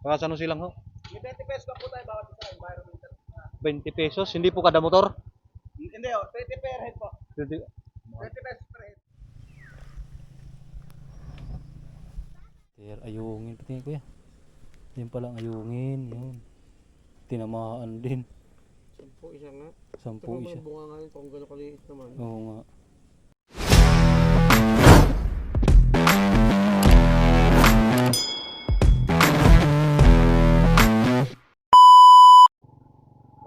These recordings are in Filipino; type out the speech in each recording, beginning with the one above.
Baka sa ano silang ho? May 20 pesos lang po tayo bawat isa environmental. 20 pesos, hindi po kada motor. Hindi oh, 20 per head po. 20. 20 pesos per head. Ter, ayungin pati kuya. Yan palang ayungin, yun. Tinamaan din. Sampo isa nga. Sampu isa. bunga nga yun kung gano'n kaliit naman. Oo nga.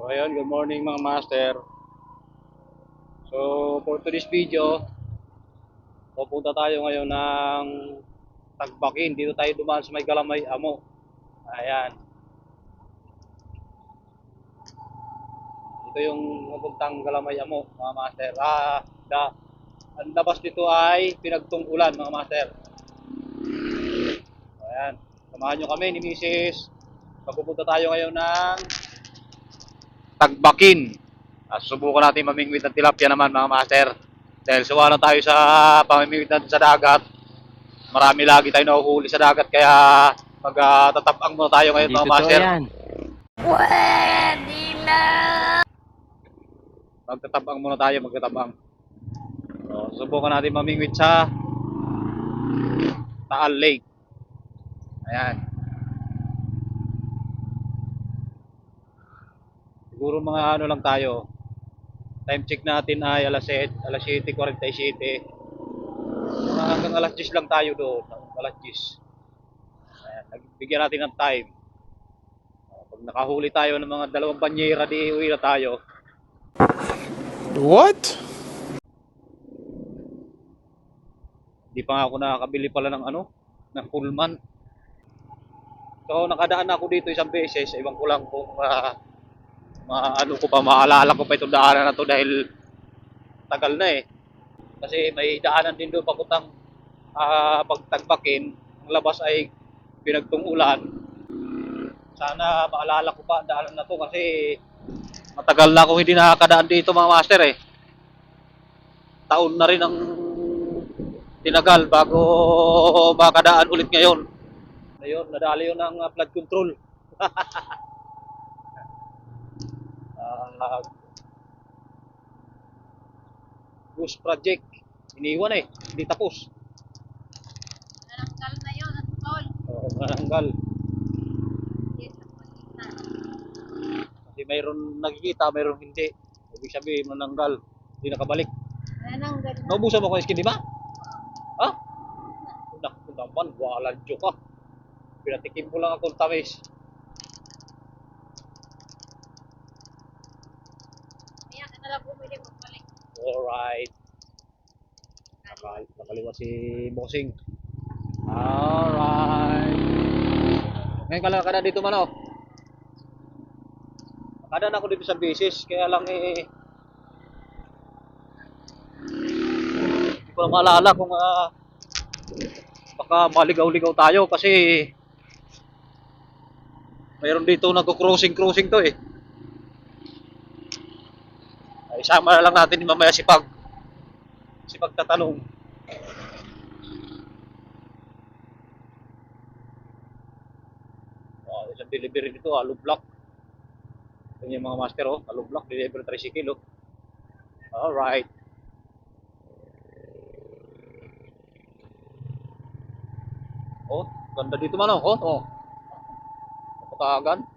So ayun, good morning mga master. So for today's video, pupunta tayo ngayon ng Tagbakin. Dito tayo dumaan sa may Galamay Amo. Ayan. Ito yung mapuntang Galamay Amo, mga master. Ah, da, ang labas dito ay pinagtungkulan, mga master. Ayan. Samahan nyo kami ni Mrs. Magpupunta tayo ngayon ng Tagbakin. Ah, subukan natin mamingwit ng tilapia naman, mga master. Dahil suwa na tayo sa pamimingwit natin sa dagat. Marami lagi tayo nahuhuli sa dagat, kaya magtatapang muna tayo ngayon, mga master. magtatabang muna tayo, magtatabang. So, subukan natin mamingwit sa Taal Lake. Ayan. Siguro mga ano lang tayo. Time check natin ay alas 7, alas 7.47. Mga hanggang alas 10 lang tayo doon. Alas 10. Ayan. Nagbigyan natin ng time. Pag nakahuli tayo ng mga dalawang banyera, di uwi na tayo. What? Di pa nga ako nakakabili pala ng ano, ng Pullman. So nakadaan ako dito isang beses, ibang ko lang kung uh, maano ko pa, maalala ko pa itong daanan na to dahil tagal na eh. Kasi may daanan din doon pakutang uh, pagtagbakin, ang labas ay pinagtung ulan. Sana maalala ko pa ang daanan na to kasi matagal na akong hindi nakakadaan dito mga master eh. Taon na rin ang tinagal bago makadaan ulit ngayon. Ayun, nadali yun ng uh, flood control. Ah, Goose Project. Iniwan eh, hindi tapos. Nananggal na yun at tol. Oo, nananggal. Yes, napunit na. Kasi mayroon nakikita, mayroon hindi. Ibig sabihin, mananggal. Hindi nakabalik. Nananggal na. Naubusan mo ko yung skin, di ba? Ha? Naku naman, walang joke ka. Pinatikim ko lang akong tamis. Kaya ka nalang bumili mo pala. Alright. Nakal nakaliwa si Bossing. Alright. Ngayon ka lang kada dito man oh. Kada na ako dito sa basis, kaya lang eh hindi ko na maalala kung ah, baka maligaw-ligaw tayo kasi mayroon dito nagko-crossing-crossing to eh. Isama na lang natin mamaya si Pag. Si Pagtatanong. Oh, isang delivery nito, alo block. Ito yung mga master, oh. Alo block, delivery tricycle, oh. Alright. Oh, ganda dito man, oh. Oh, oh. Kapatagan.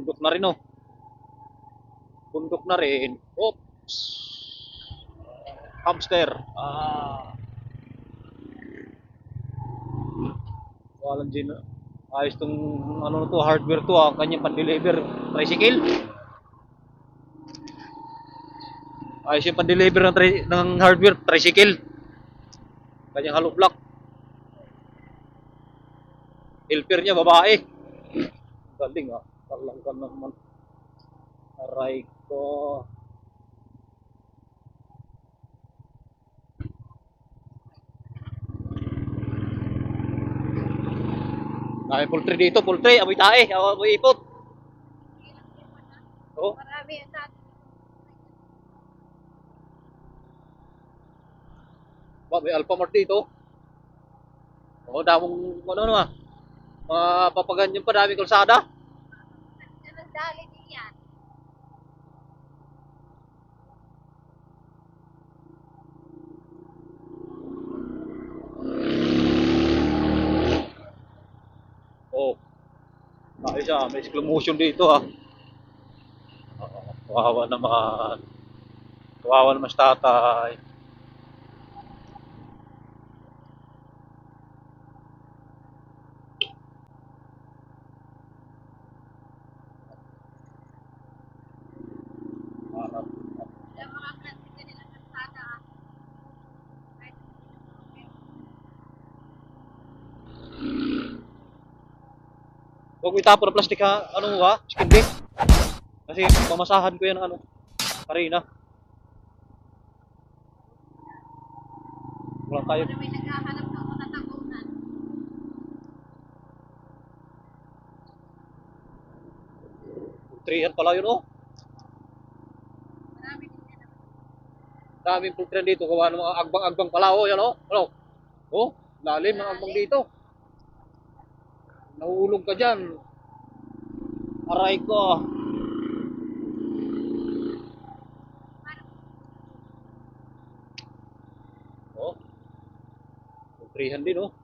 Bundok na rin, oh. Bundok na rin. Oops. Hamster. Ah. Walang din. Ayos tong ano to, hardware to, ah. Kanyang pan-deliver tricycle. Ayos yung pan-deliver ng, tri- ng hardware tricycle. Kanyang hollow block. Helper niya, babae. Galing ah. Talanggan naman. Aray ko. Dami poultry dito, poultry, amoy tae, amoy ipot. Oh, Marami ang dati. ba, may alphamart dito. O, damong, ano ano ah. Mga papaganyan pa, daming kalsada. Dali din yan. Oh. Ayos ah, may slow motion dito ah. Oo, kawawa naman. Kawawa naman sa tatay. Harap. Yung mga plastic na nilang kalsada. ah. Kahit hindi na Itapon ng plastic ha, ano ha, chicken beef. Kasi mamasahan ko yan ng ano, karina. Wala tayo. May naghahanap ng mga takunan. Trihan pala yun oh. Daming pultran dito, gawa ng mga agbang-agbang pala oh, yan oh. Ano? Oh, lalim ng agbang dito. Nahulog ka dyan. Aray ko. Oh. Pultrihan din oh.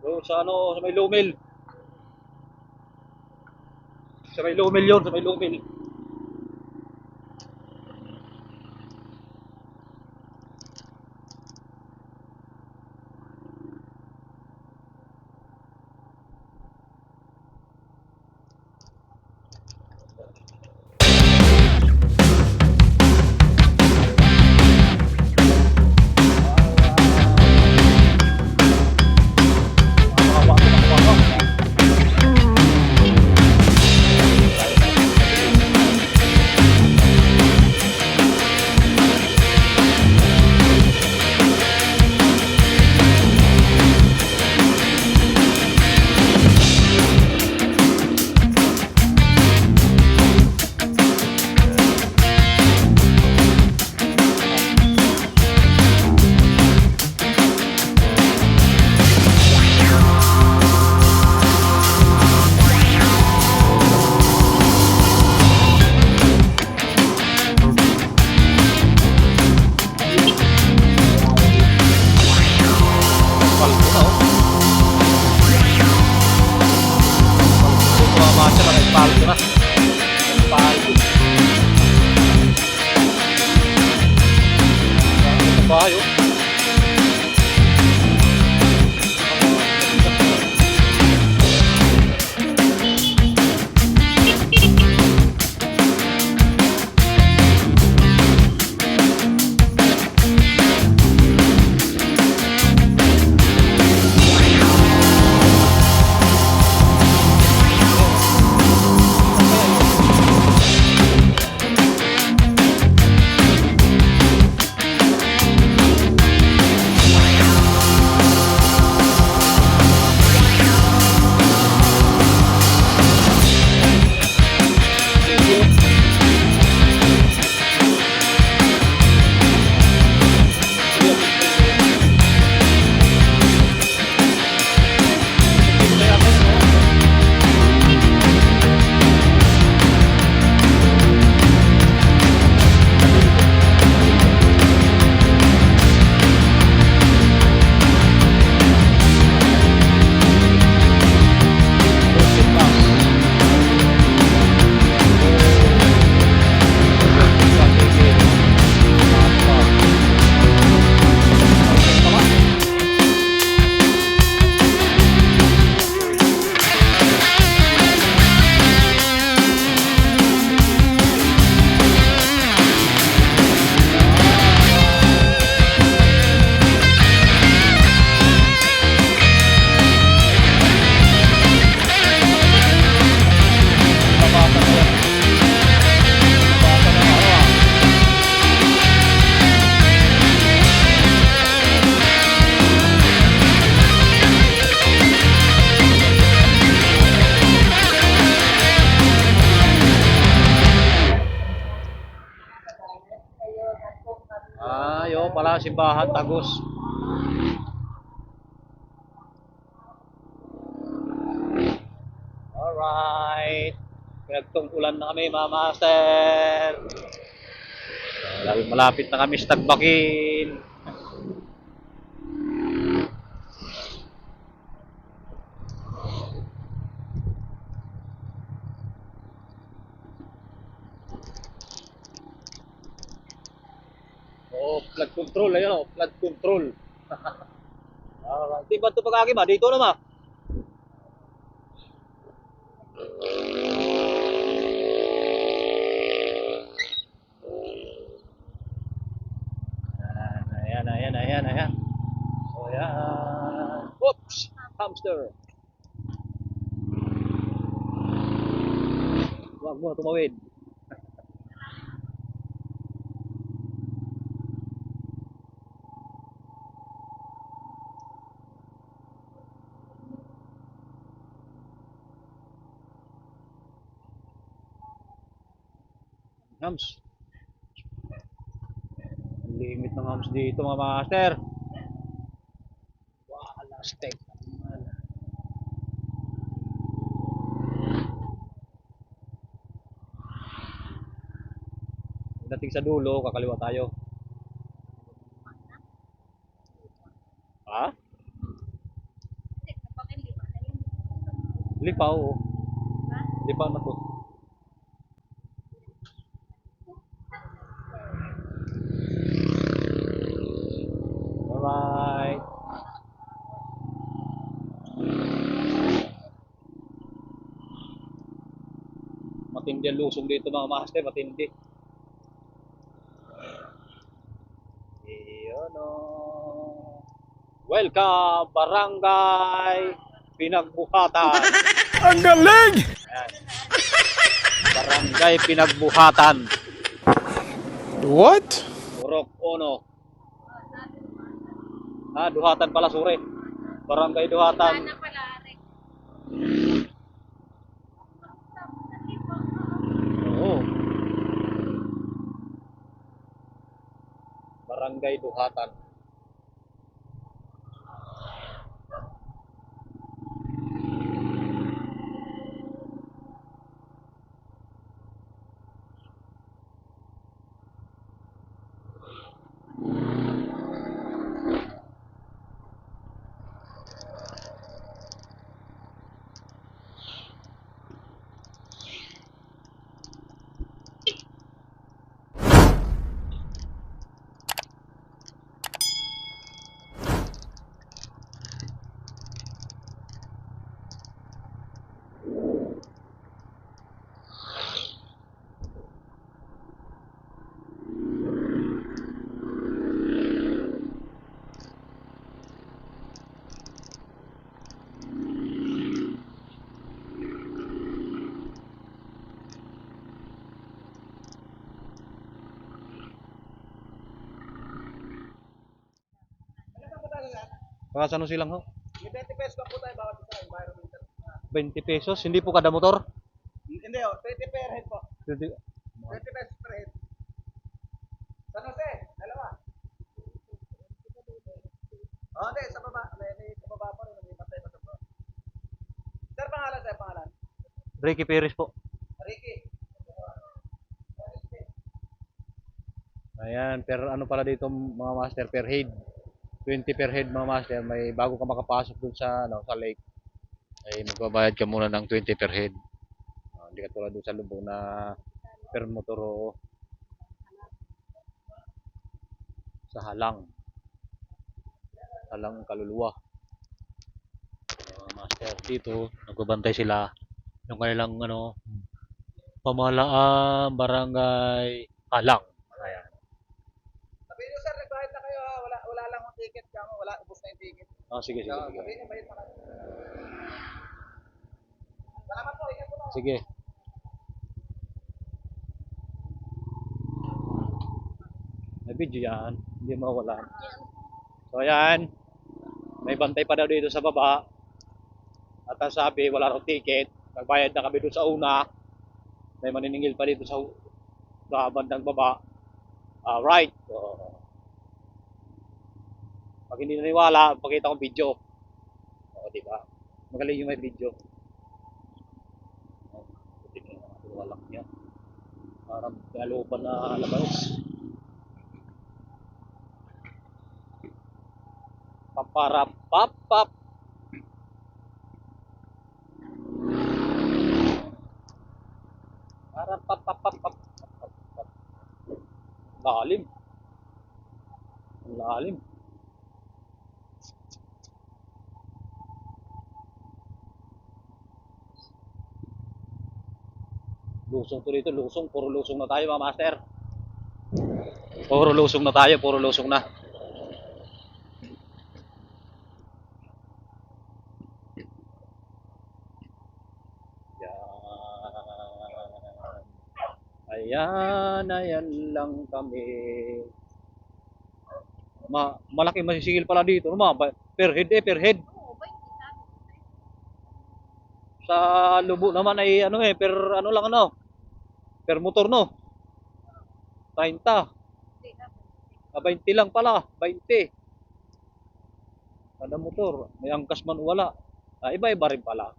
Doon sa ano, sa may lumil. Sa may lumil yun, sa may lumil. palkko. Palkko, tuo vaan sellainen palkko. Simbahan Tagus. Alright. Pinagtungkulan na kami, mga master. Malapit na kami sa Tagbakin. Oh, flood control. Ayun oh, flood control. Alright. Di ba ito pag ma? Dito na ma. Ayan, ayan, ayan, ayan. So, ayan. Oops! Hamster. Huwag mo tumawid. Hams. Ang hams dito mga master. Wala steak. Dating sa dulo, kakaliwa tayo. Ha? Lipaw. Lipaw na to. Alright. Ang lusong dito mga master, matindi. Iyon o. Welcome, Barangay Pinagbuhatan. Ang galing! Ayan. Barangay Pinagbuhatan. What? Urok Ono. Ah, Duhatan pala, sure. Barangay Duhatan. Sana pala, Rex. Oo. Barangay Duhatan. Mga sano silang ho? May 20 pesos lang po tayo bawat isa, environmental. 20 pesos, hindi po kada motor. Hindi oh, 20 per head po. 20 20 pesos per head. San Jose, dalawa. Oh, hindi, sa baba. May, may sa baba pa rin, may patay pa sa baba. Sir, pangalan, sir, pangalan. Ricky Perez po. Ricky. Ayan, per ano pala dito mga master per head. 20 per head mga master, may bago ka makapasok dun sa ano, sa lake. Ay magbabayad ka muna ng 20 per head. Ah, Hindi ka tulad dun sa lubog na per motor o sa halang. Halang kaluluwa. Mga master dito, nagbabantay sila yung kanilang ano pamahalaan barangay halang. Ayan. Sabihin nyo, sir, nagbayad na kayo. ha? Wala, wala lang yung ticket. Kamo, wala, ubos na yung ticket. Oh, sige, sige, sige. Salamat po, ingat po. Sige. May video yan. Hindi mawala. So, ayan. May bantay pa daw dito sa baba. At ang sabi, wala raw ticket. Nagbayad na kami doon sa una. May maniningil pa dito sa, sa bandang baba. Alright. So, Pag hindi naniwala, pakita ko video. Oo, di ba? Magaling yung may video. Buti na walang niya. Parang kalupan na labanos. Paparap pap pap. Parang pap pap pap pap. Lalim. Lalim. Lusong to dito, lusong. Puro lusong na tayo mga master. Puro lusong na tayo, puro lusong na. Yan. Ayan, ayan lang kami. Ma malaki masisigil pala dito, no, ma? Per head eh, per head. Sa lubo naman ay ano eh, per ano lang ano. Per motor no. 30. Hindi na. Ah, 20 lang pala, 20. Kada motor, may angkas man wala. Ah, iba-iba rin pala.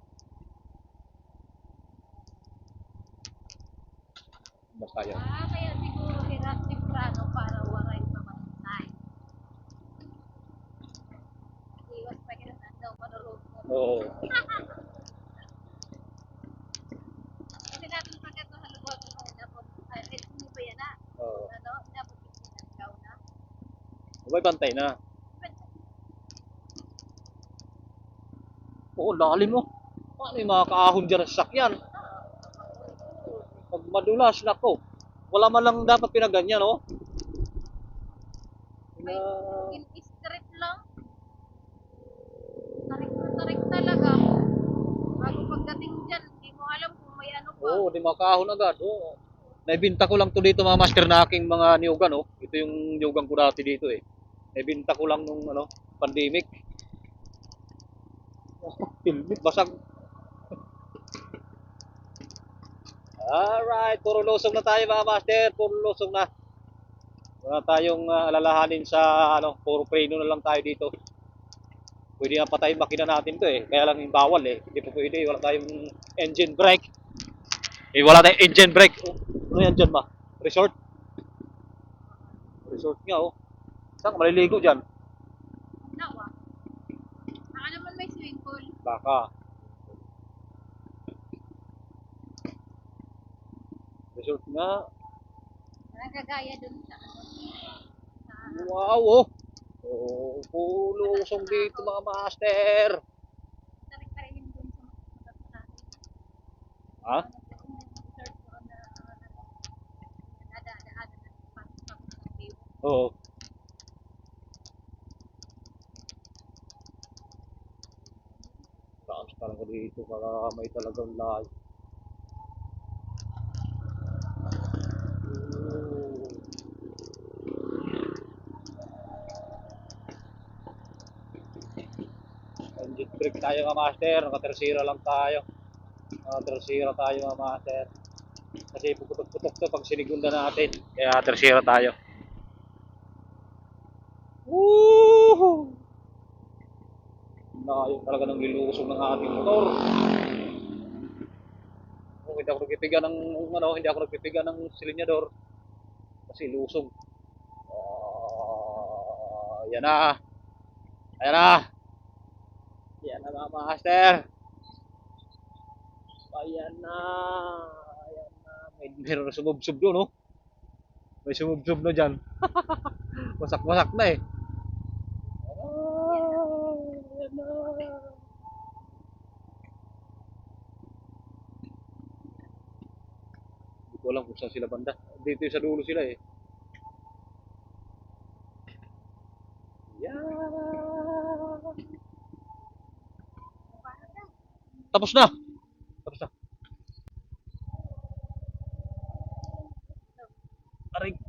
Basta yan. Ah, kaya siguro hirap temprano para waray pamantay. Iwas pa kaya nandaw manulog mo. Oo. Kasi natin pagkat na halugot mo na po, ay, eh, hindi ba yan na? Oo. Ano, nabot yung sinagaw na. May bantay na. Oo, lalim mo. Paano yung mga kaahon dyan sa sasakyan? Pag madulas, nako. Wala man lang dapat pinaganyan, no? May Na, in straight lang. Tarik na tarik talaga. Bago pagdating dyan, hindi mo alam kung may ano pa. Oo, di makahon agad. Oo. Naibinta ko lang to dito mga master na aking mga niyugan, no? Ito yung niyugan ko dati dito eh. Naibinta ko lang nung ano, pandemic. Pilbit, basag. Alright, puro lusong na tayo mga master. Puro lusong na. Wala tayong ah, alalahanin sa ano, puro preno na lang tayo dito. Pwede nga patayin makina natin to eh. Kaya lang yung bawal eh. Hindi po pwede. Wala tayong engine brake. Eh, wala tayong engine brake. Oh, ano yan dyan ma? Resort? Resort nga oh. Saan ka maliligo dyan? Nawa. Baka naman may swimming pool. Baka. Resort nga. Nagagaya dun sa ano. Wow oh. Oh, pulusong dito mga master. tarik pa rin dun sa mga. Ha? Ano po yung resort doon na ano, nadadaanan na pasok sa view. Oo. Taas talaga dito para may talagang. Oo. Engine brake tayo mga master, nakatersira lang tayo. Nakatersira tayo mga master. Kasi puputok-putok to pag sinigunda natin. Kaya tersira tayo. Talaga ng lilusong ng ating motor. Oh, hindi ako nagpipiga ng ano, hindi ako nagpipiga ng silinyador. Kasi lusong. Ah, yan na. Ayan na. Yan na mga master. Ayan na. Ayan na. May meron na sumubsob doon, no? May sumubsob na dyan. Wasak-wasak na eh. Na. Hindi ko alam kung saan sila banda. Dito sa dulo sila eh. Yan. Tapos na. Tapos na. Aray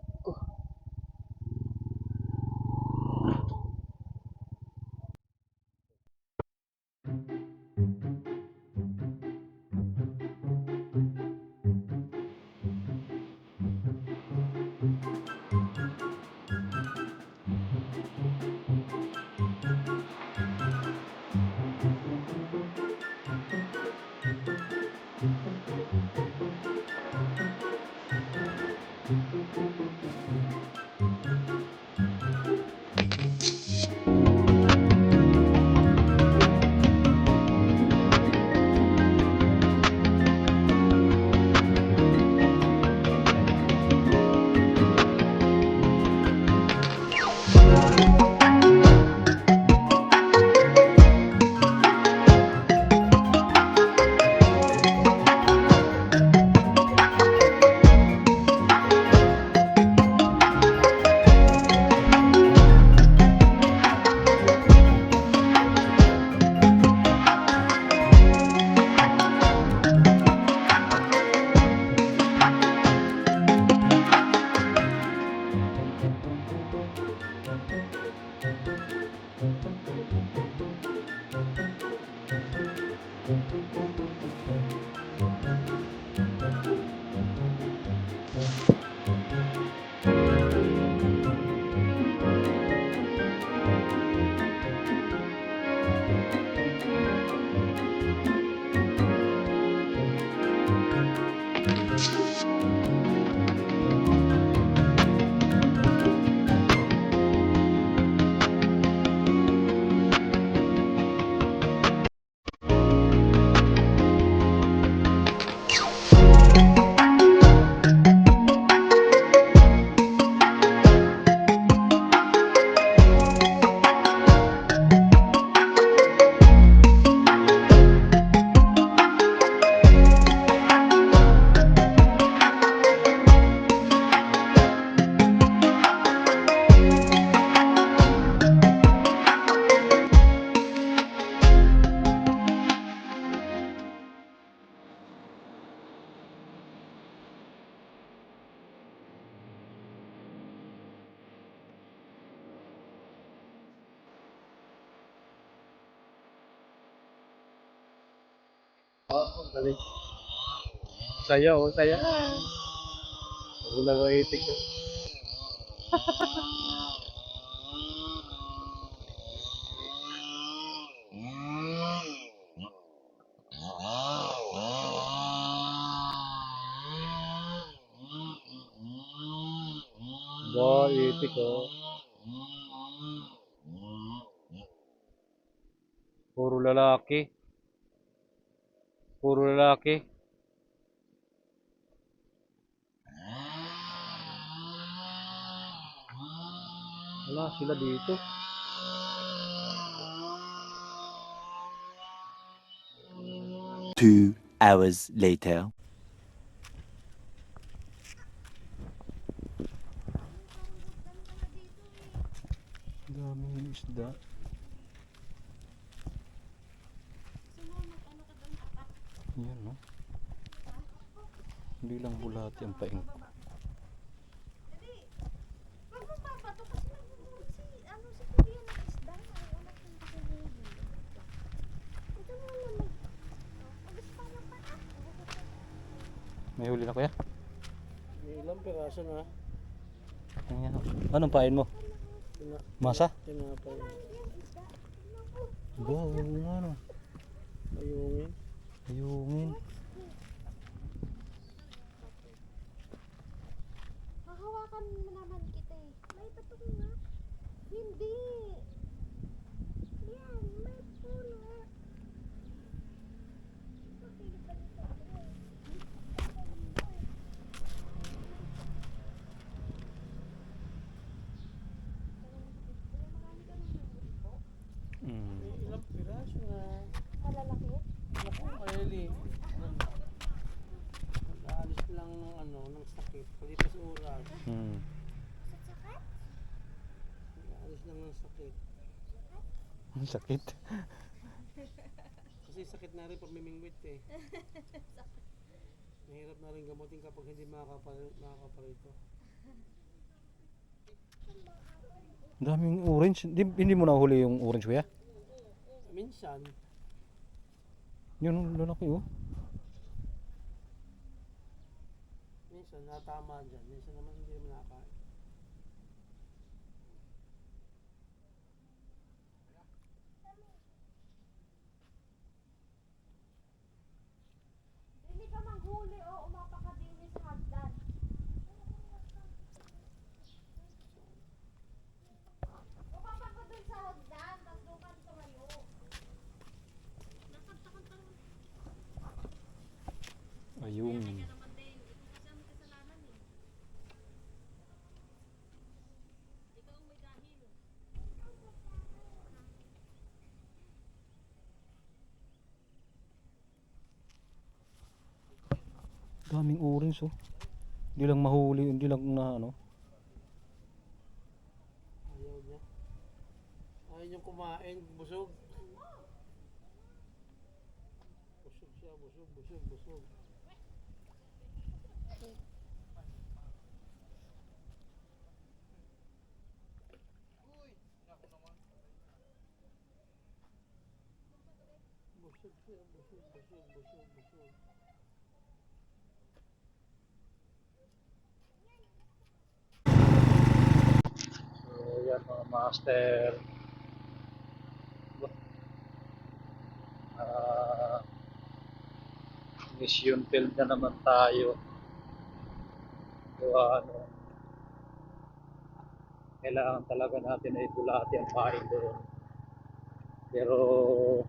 dali. Saya, oh, saya. Wala ko itik. oh. Ba, itik oh. Puro lalaki. Puro lalaki. Wala sila dito. Two hours later. Daming isda. Yan no. Hindi lang bulati ang paing. Wag mo papato kasi nagmumulot si, ano, si Kuya ng isda. Ay, anak ng kumuhuli. Ito mo naman. Agos pa na pa. May huli na kuya? May ilang piraso na. Ayan. Anong pain mo? Masa? tinapay. Ba, oo nga no. Ayungin. Ayungin. Hahawakan mo naman kita eh. May patok nga. Hindi. Yan, may puno. Mm. May ilang piraso na. Malalaki. Naku, Eli. Nag-aalis lang ng ano, ng sakit. Palipas oras. Mm. Saksakat? Nag-aalis lang ng sakit. Ang sakit. Kasi sakit na rin pag mimingwit eh. Mahirap na rin gamutin kapag hindi makakapal- makakaparito. Daming orange. Hindi, hindi mo nahuli yung orange kuya? Minsan, Yun, lalaki oh. Minsan natama dyan. Minsan naman hindi naman nakakain. Hindi ka manghuli o umapa ka din sa hagdan. Umapa ka dun sa hagdan, tapos doon ka tumayo. Ayungin. Daming orange oh. Hindi lang mahuli, hindi lang na ano. Ayaw niya. Ayaw niyang kumain. Busog. Busog siya. Busog, busog, busog. Busog siya. Busog, busog, busog, busog. Ayan, mga master. Ah, mission field na naman tayo. So, ano, kailangan talaga natin ay bulati ang pain doon. Pero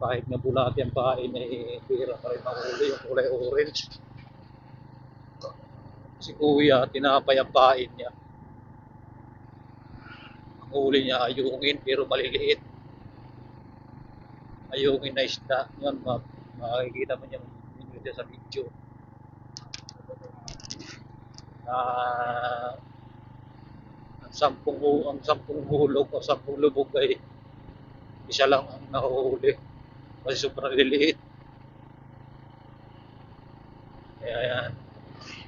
kahit na bulati ang pain, ay bira pa rin mahuli yung kulay orange. Si kuya, tinapay ang pain niya. Huli niya ayungin pero maliliit. Ayungin na isda. Ma makikita mo niya minute sa video. Ah, ang sampung ang sampung hulog o sampung lubog ay isa lang ang nahuhuli kasi sobrang liliit kaya yan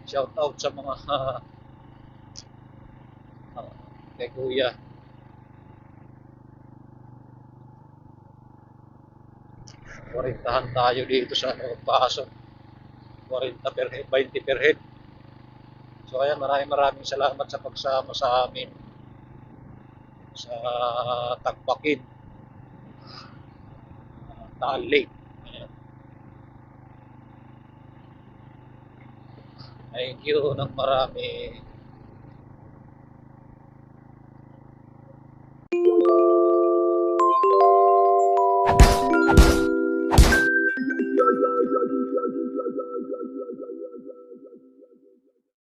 shout out sa mga ah, kay kuya Warintahan tayo dito sa ano, pasok 40 per head, 20 per head. So ayan, maraming maraming salamat sa pagsama sa amin. Sa Tagbakin, Taal Lake. Thank you ng marami.